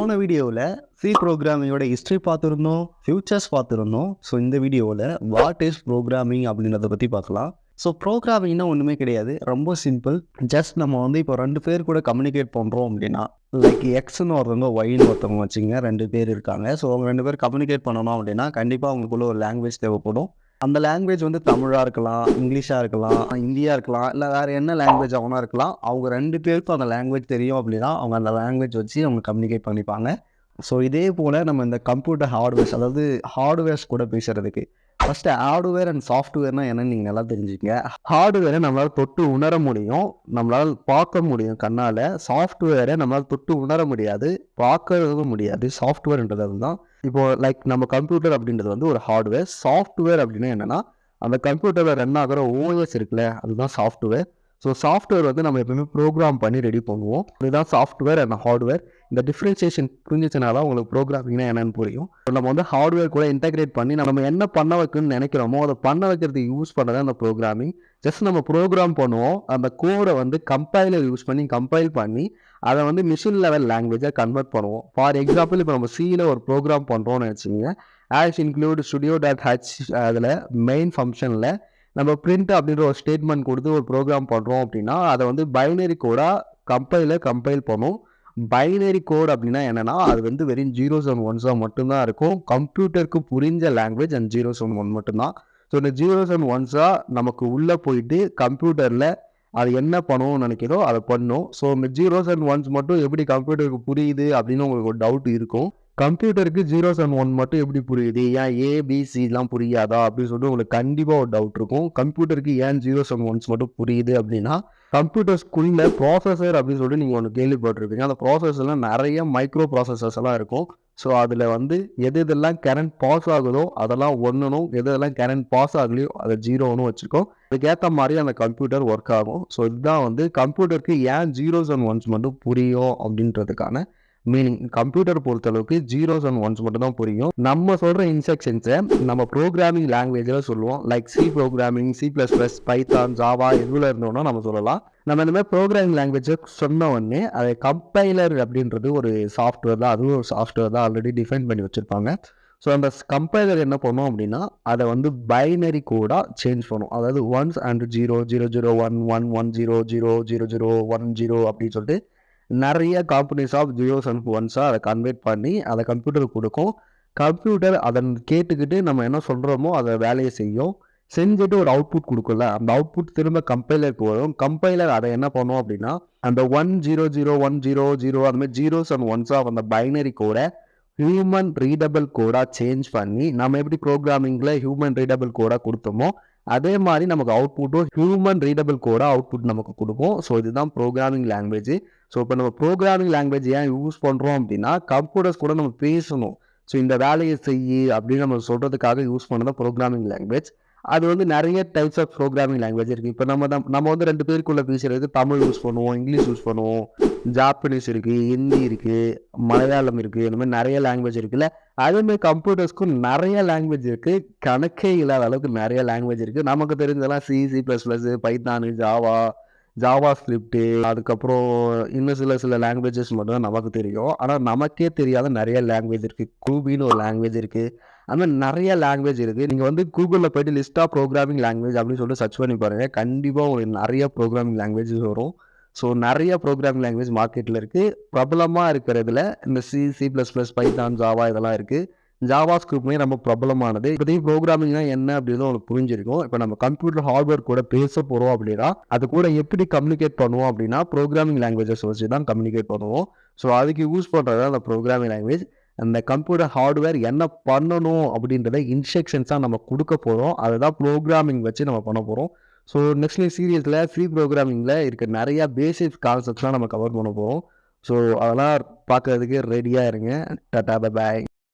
போன வீடியோவில் சி ப்ரோக்ராமிங்கோட ஹிஸ்ட்ரி பார்த்துருந்தோம் ஃபியூச்சர்ஸ் பார்த்துருந்தோம். ஸோ இந்த வீடியோவில் வாட் இஸ் ப்ரோக்ராமிங் அப்படின்றத பற்றி பார்க்கலாம். ஸோ ப்ரோக்ராமிங்னா ஒன்றுமே கிடையாது. ரொம்ப சிம்பிள் ஜஸ்ட் நம்ம வந்து இப்போ ரெண்டு பேர் கூட கம்யூனிகேட் பண்ணுறோம் அப்படின்னா லைக் எக்ஸ்னு ஒருத்தவங்க ஒய்னு ஒருத்தவங்க வச்சுங்க ரெண்டு பேர் இருக்காங்க. ஸோ அவங்க ரெண்டு பேர் கம்யூனிகேட் பண்ணணும் அப்படின்னா கண்டிப்பாக அவங்களுக்குள்ள ஒரு லாங்குவேஜ் தேவைப்படும். அந்த லாங்குவேஜ் வந்து தமிழாக இருக்கலாம் இங்கிலீஷாக இருக்கலாம் இந்தியா இருக்கலாம் இல்லை வேறு என்ன லாங்குவேஜ் அவனா இருக்கலாம். அவங்க ரெண்டு பேருக்கும் அந்த லாங்குவேஜ் தெரியும் அப்படின்னா அவங்க அந்த லாங்குவேஜ் வச்சு அவங்க கம்யூனிகேட் பண்ணிப்பாங்க. ஸோ இதே போல் நம்ம இந்த கம்ப்யூட்டர் ஹார்ட்வேர்ஸ் அதாவது ஹார்ட்வேர்ஸ் கூட பேசுகிறதுக்கு ஃபஸ்ட்டு ஹார்ட்வேர் அண்ட் சாஃப்ட்வேர்னால் என்னன்னு நீங்கள் நல்லா தெரிஞ்சுக்கங்க. ஹார்ட்வேரை நம்மளால் தொட்டு உணர முடியும். நம்மளால் பார்க்க முடியும் கண்ணால். சாஃப்ட்வேரை நம்மளால் தொட்டு உணர முடியாது. பார்க்கறதும் முடியாது. சாஃப்ட்வேர்ன்றது அதுதான். இப்போ லைக் நம்ம கம்ப்யூட்டர் அப்படின்றது வந்து ஒரு ஹார்ட்வேர் சாஃப்ட்வேர் அப்படின்னா என்னென்னா அந்த கம்ப்யூட்டரில் ரன் ஆகிற ஓஎஸ் இருக்குல்ல அதுதான் சாஃப்ட்வேர் ஸோ சாஃப்ட்வேர் வந்து நம்ம எப்பவுமே ப்ரோக்ராம் பண்ணி ரெடி பண்ணுவோம். இதுதான் சாஃப்ட்வேர் அண்ட் ஹார்ட்வேர் இந்த டிஃப்ரென்சியேஷன் தான் உங்களுக்கு ப்ரோக்ராமிங்னா என்னன்னு புரியும். நம்ம வந்து ஹார்ட்வேர் கூட இன்டெகிரேட் பண்ணி நம்ம என்ன பண்ண வைக்கணும்னு நினைக்கிறோமோ அதை பண்ண வைக்கிறதுக்கு யூஸ் பண்ணதான் அந்த ப்ரோக்ராமிங் ஜஸ்ட் நம்ம ப்ரோக்ராம் பண்ணுவோம். அந்த கோடை வந்து கம்பைலர் யூஸ் பண்ணி கம்பைல் பண்ணி அதை வந்து மிஷின் லெவல் லாங்குவேஜாக கன்வெர்ட் பண்ணுவோம். ஃபார் எக்ஸாம்பிள் இப்போ நம்ம சியில் ஒரு ப்ரோக்ராம் பண்ணுறோம்னு வச்சுக்கோங்க. Hash include studio dot H அதில் மெயின் ஃபங்க்ஷனில் நம்ம பிரிண்ட் அப்படின்ற ஒரு ஸ்டேட்மெண்ட் கொடுத்து ஒரு ப்ரோக்ராம் பண்ணுறோம் அப்படின்னா அதை வந்து பைனரி கோடாக கம்பைலர் கம்பைல் பண்ணும் பைனரி கோட் அப்படின்னா என்னன்னா அது வந்து வெறும் ஜீரோஸ் அண்ட் ஒன்ஸாக மட்டும்தான் இருக்கும். கம்ப்யூட்டருக்கு புரிஞ்ச language and zeros and one மட்டும்தான். ஸோ இந்த ஜீரோஸ் அண்ட் ஒன்ஸாக நமக்கு உள்ளே போயிட்டு கம்ப்யூட்டரில் அது என்ன பண்ணணும்னு நினைக்கிறோ அதை பண்ணும் ஸோ இந்த ஜீரோஸ் அண்ட் ஒன்ஸ் மட்டும் எப்படி கம்ப்யூட்டருக்கு புரியுது அப்படின்னு உங்களுக்கு ஒரு டவுட் இருக்கும். கம்ப்யூட்டருக்கு ஜீரோஸ் அண்ட் ஒன் மட்டும் எப்படி புரியுது? ஏன் ஏபிசிலாம் புரியாதா? அப்படின்னு சொல்லிட்டு உங்களுக்கு கண்டிப்பாக ஒரு டவுட் இருக்கும். கம்ப்யூட்டருக்கு ஏன் ஜீரோஸ் அண்ட் ஒன்ஸ் மட்டும் புரியுது அப்படின்னா கம்ப்யூட்டர்ஸ்குள்ள ப்ராசஸர் அப்படின்னு சொல்லிட்டு நீங்கள் ஒன்று கேள்விப்பட்டிருப்பீங்க. அந்த ப்ராசஸர்லாம் நிறைய மைக்ரோ ப்ராசஸர்ஸ் எல்லாம் இருக்கும். ஸோ அதில் வந்து எது எதெல்லாம் கரண்ட் பாஸ் ஆகுதோ அதெல்லாம் ஒன்றுனும் எது இதெல்லாம் கரண்ட் பாஸ் ஆகலையோ அதை ஜீரோனும் வச்சுருக்கோம் அதுக்கேற்ற மாதிரி அந்த கம்ப்யூட்டர் ஒர்க் ஆகும். ஸோ இதுதான் வந்து கம்ப்யூட்டருக்கு ஏன் ஜீரோஸ் அண்ட் ஒன்ஸ் மட்டும் புரியும் அப்படின்றதுக்கான மீனிங் கம்ப்யூட்டர் பொறுத்தளவுக்கு ஜீரோஸ் அண்ட் ஒன்ஸ் மட்டும் தான் புரியும். நம்ம சொல்கிற இன்ஸ்ட்ரக்ஷன்ஸை நம்ம ப்ரோக்ராமிங் லாங்குவேஜில் சொல்லுவோம். Like C programming C plus plus Python Java எதுவில் இருந்தோம்னா நம்ம சொல்லலாம். நம்ம இந்த மாதிரி ப்ரோக்ராமிங் லாங்குவேஜை சொன்ன உடனே அதை கம்பைலர் அப்படின்றது ஒரு சாஃப்ட்வேர் தான். அதுவும் ஒரு சாஃப்ட்வேர் தான் ஆல்ரெடி டிஃபைன் பண்ணி வச்சுருப்பாங்க. ஸோ அந்த கம்பைலர் என்ன பண்ணோம் அப்படின்னா அதை வந்து பைனரி கோடாக சேஞ்ச் பண்ணும். அதாவது ones and zero zero zero one one one zero zero zero zero one zero அப்படின்னு சொல்லிட்டு நிறைய காம்பனிஸ் ஆஃப் ஜியோ செல்ஃப் ஒன்ஸாக அதை கன்வெர்ட் பண்ணி அதை கம்ப்யூட்டருக்கு கொடுக்கும். கம்ப்யூட்டர் அதன் கேட்டுக்கிட்டு நம்ம என்ன சொல்கிறோமோ அதை வேலையை செய்யும். செஞ்சுட்டு ஒரு அவுட்புட் கொடுக்கும்ல. அந்த அவுட்புட் திரும்ப கம்பைலருக்கு வரும். கம்பைலர் அதை என்ன பண்ணும் அப்படின்னா அந்த one zero zero one zero zero அந்த மாதிரி ஜீரோஸ் அண்ட் ஒன்ஸ் ஆஃப் அந்த பைனரி கோடை ஹியூமன் ரீடபிள் கோடாக சேஞ்ச் பண்ணி நம்ம எப்படி ப்ரோக்ராமிங்கில் ஹியூமன் ரீடபிள் கோடாக கொடுத்தோமோ அதே மாதிரி நமக்கு அவுட்புட்டும் ஹியூமன் ரீடபிள் கோடாக அவுட்புட் நமக்கு கொடுக்கும் ஸோ இதுதான் ப்ரோக்ராமிங் லாங்குவேஜ் ஸோ இப்போ நம்ம ப்ரோக்ராமிங் லாங்குவேஜ் ஏன் யூஸ் பண்ணுறோம் அப்படின்னா கம்ப்யூட்டர்ஸ் கூட நம்ம பேசணும். ஸோ இந்த வேலையை செய் அப்படின்னு நம்ம சொல்கிறதுக்காக யூஸ் பண்ணுறது ப்ரோக்ராமிங் லாங்குவேஜ் அது வந்து நிறைய டைப்ஸ் ஆஃப் ப்ரோக்ராமிங் லாங்குவேஜ் இருக்குது இப்போ நம்ம தான் நம்ம வந்து ரெண்டு பேருக்குள்ளே பேசுகிறது தமிழ் யூஸ் பண்ணுவோம் இங்கிலீஷ் யூஸ் பண்ணுவோம் ஜாப்பனீஸ் இருக்குது ஹிந்தி இருக்குது மலையாளம் இருக்குது இந்த மாதிரி நிறைய லாங்குவேஜ் இருக்குல்ல? அதேமாதிரி கம்ப்யூட்டர்ஸ்க்கும் நிறைய லாங்குவேஜ் இருக்குது கணக்கே இல்லாத அளவுக்கு நிறைய லாங்குவேஜ் இருக்குது நமக்கு தெரிஞ்சதெல்லாம் C C plus plus Python Java JavaScript அதுக்கப்புறம் இன்னும் சில சில லாங்குவேஜஸ் மட்டும் தான் நமக்கு தெரியும். ஆனால் நமக்கே தெரியாத நிறைய லாங்குவேஜ் இருக்குது கூபின்னு ஒரு லாங்குவேஜ் இருக்குது அந்த மாதிரி நிறைய லாங்குவேஜ் இருக்குது நீங்கள் வந்து கூகுளில் போய்ட்டு லிஸ்ட் ஆஃப் ப்ரோக்ராமிங் லாங்குவேஜ் அப்படின்னு சொல்லிட்டு சர்ச் பண்ணி பாருங்கள் கண்டிப்பாக உங்களுக்கு நிறைய ப்ரோக்ராமிங் லாங்குவேஜஸ் வரும். ஸோ நிறைய ப்ரோக்ராமிங் லாங்குவேஜ் மார்க்கெட்டில் இருக்குது பிரபலமாக இருக்கிறதுல இந்த C C plus plus Python Java இதெல்லாம் இருக்குது ஜாவா ஸ்கிரிப்ட்மே ரொம்ப பிரபலமானது. இப்போதைக்கு ப்ரோக்ராமிங்னா என்ன அப்படின்னு உங்களுக்கு புரிஞ்சிருக்கும். இப்போ நம்ம கம்ப்யூட்டர் ஹார்ட்வேர் கூட பேச போகிறோம் அப்படின்னா அது கூட எப்படி கம்யூனிகேட் பண்ணுவோம் அப்படின்னா ப்ரோக்ராமிங் லாங்குவேஜஸ் வச்சு தான் கம்யூனிகேட் பண்ணுவோம். ஸோ அதுக்கு யூஸ் பண்ணுறது அந்த ப்ரோக்ராமிங் லாங்குவேஜ் அந்த கம்ப்யூட்டர் ஹார்ட்வேர் என்ன பண்ணணும் அப்படின்றத இன்ஸ்ட்ரக்ஷன்ஸாக நம்ம கொடுக்க போகிறோம் அதை தான் ப்ரோக்ராமிங் வச்சு நம்ம பண்ண போகிறோம் ஸோ நெக்ஸ்ட் சீரியஸில் ஃப்ரீ ப்ரோக்ராமிங்கில் இருக்க நிறையா பேசிக் கான்செப்ட்ஸ்லாம் நம்ம கவர் பண்ண போகிறோம் ஸோ அதெல்லாம் பார்க்குறதுக்கு ரெடியாக இருங்க. டாட்டா பாய்